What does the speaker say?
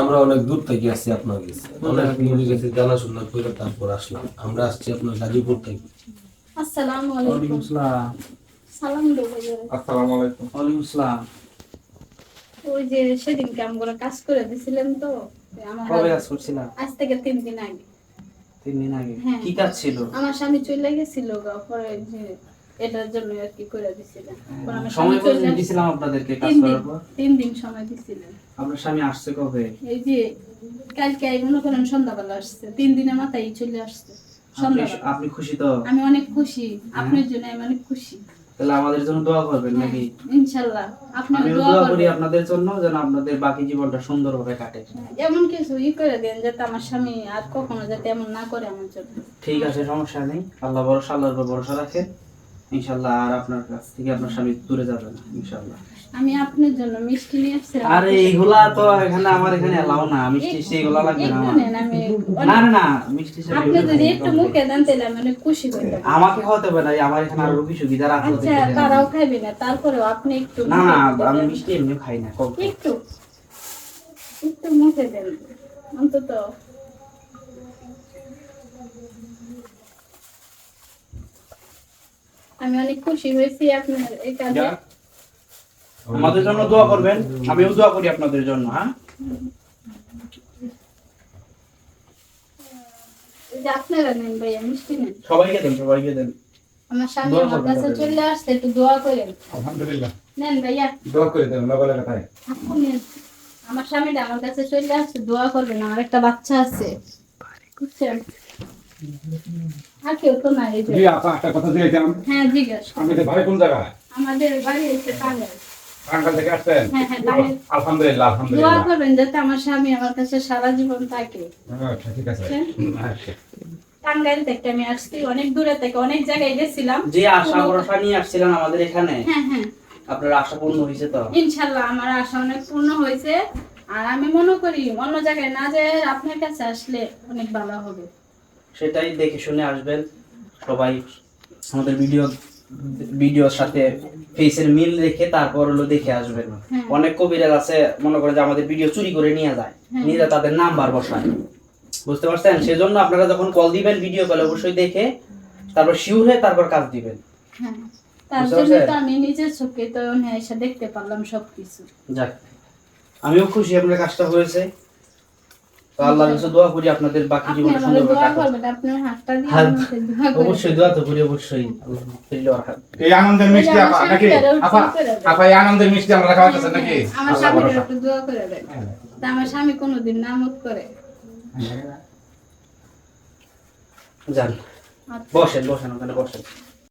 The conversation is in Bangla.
আমরা অনেক দূর থেকে আসছি আপনার কাছে। অনেক দূর গেছে জানাশোনা করে তারপর আসলাম। আমরা আসছি আপনার গাজীপুর থেকে। আসসালামু আলাইকুম। সালাম আসসালামু আলাইকুম। ওয়ালাইকুম আসসালাম। ওই যে সেদিনকে আমরা কাজ করে দিছিলেন তো কবে কাজ করছিলাম? আজ থেকে তিন দিন আগে। তিন দিন আগে। হ্যাঁ। কি কাজ ছিল? আমার স্বামী চলে গেছিল গা, পরে যে এটার জন্য আর কি করে দিছিলেন? সময়। দিছিলাম আপনাদেরকে কাজ করার পর। তিন দিন সময় দিছিলেন। আপনার স্বামী আসছে কবে? এই যে কালকে এই মনে করেন সন্ধ্যাবেলা আসছে। তিন দিনের মাথায় চলে আসছে। আপনি খুশি তো? আমি অনেক খুশি। আপনার জন্য আমি অনেক খুশি। তাহলে আমাদের জন্য দোয়া করবেন হ্যাঁ, নাকি? ইনশাল্লাহ। আপনার দোয়া দোয়া করি আপনাদের জন্য যেন আপনাদের বাকি জীবনটা সুন্দরভাবে কাটে। এমন কিছু ই করে দেন যাতে আমার স্বামী আর কখনো যাতে এমন না করে আমার জন্য। ঠিক আছে সমস্যা নেই। আল্লাহ ভরসা আল্লাহর উপর ভরসা রাখেন। ইনশাল্লাহ আর আপনার কাছ থেকে আপনার স্বামী দূরে যাবে না ইনশাল্লাহ আমি আপনার জন্য মিষ্টি নিয়ে আরে এইগুলা তো এখানে আমার এখানে এলাও না মিষ্টি সেগুলা লাগবে না না না না মিষ্টি সেগুলো আপনি যদি একটু মুখে দেন তাহলে অনেক খুশি হইতাম আমাকে খাওয়াতে হবে না আমার এখানে আরও রুগী সুবিধা রাখতে আচ্ছা তারাও খাইবে না তারপরেও আপনি একটু না না আমি মিষ্টি এমনি খাই না একটু একটু মুখে দেন। অন্তত আমি অনেক খুশি হয়েছি আপনার এই কাজে। আমাদের জন্য দোয়া করবেন আমিও দোয়া করি আপনাদের জন্য হ্যাঁ? আপনারা নেন ভাইয়া মিষ্টি নেন। সবাইকে দেন সবাইকে দেন। আমার স্বামী আমার কাছে চলে আসছে একটু দোয়া করেন। আলহামদুলিল্লাহ। নেন ভাইয়া। দোয়া করে দেন লগলে কথায়। আমার স্বামীটা আমার কাছে চলে আসছে দোয়া করবেন আমার একটা বাচ্চা আছে। বুঝছেন? আর কেউ তো নাই এই যে। জি আপা একটা কথা দিয়েছিলাম হ্যাঁ জিজ্ঞেস। কোন আমাদের বাড়ি হচ্ছে টাঙ্গাইল। টাঙ্গাল থেকে আসছেন? হ্যাঁ, হ্যাঁ, টাঙ্গাইল। আলহামদুলিল্লাহ দোয়া করবেন যাতে আমার স্বামী আমার কাছে সারা জীবন থাকে। আচ্ছা ঠিক আছে। আচ্ছা। টাঙ্গাইল থেকে আমি আসছি অনেক দূরে থেকে অনেক জায়গায় গেছিলাম। যে আশা ভরসা নিয়ে আসছিলেন আমাদের এখানে হ্যাঁ হ্যাঁ। আপনার আশা পূর্ণ হয়েছে তো? ইনশাল্লাহ আমার আশা অনেক পূর্ণ হয়েছে। আর আমি মনে করি অন্য জায়গায় না যায় আপনার কাছে আসলে অনেক ভালো হবে। সেটাই দেখে শুনে আসবেন। সবাই আমাদের ভিডিও ভিডিওর সাথে ফেসের মিল রেখে তারপর হলো দেখে আসবেন। হ্যাঁ। অনেক কবিরাজ আছে মনে করে যে আমাদের ভিডিও চুরি করে নিয়ে যায়। হ্যাঁ। নিয়ে যায় তাদের নাম্বার বসায়। বুঝতে পারছেন? সেজন্য আপনারা যখন কল দিবেন ভিডিও কলে অবশ্যই দেখে তারপর শিওর হয়ে তারপর কাজ দিবেন। হ্যাঁ। তার জন্য তো আমি নিজের চোখে তো এসে দেখতে পারলাম সবকিছু। যাক আমিও খুশি আপনার কাজটা হয়েছে। তো আল্লাহর কাছে দোয়া করি আপনাদের বাকি জীবনটা আমাকে সুন্দর কাটুক। অবশ্যই দোয়া তো করি অবশ্যই। এই আনন্দের মিষ্টি আপা নাকি? আপা। আপা এই আনন্দের মিষ্টি আমরা খাওয়াতেছেন নাকি? আমার স্বামীর একটু দোয়া করে দেন। তা আমার স্বামী কোনোদিন নামত করে। যান। আচ্ছা। বসেন বসেন ওখানে বসেন।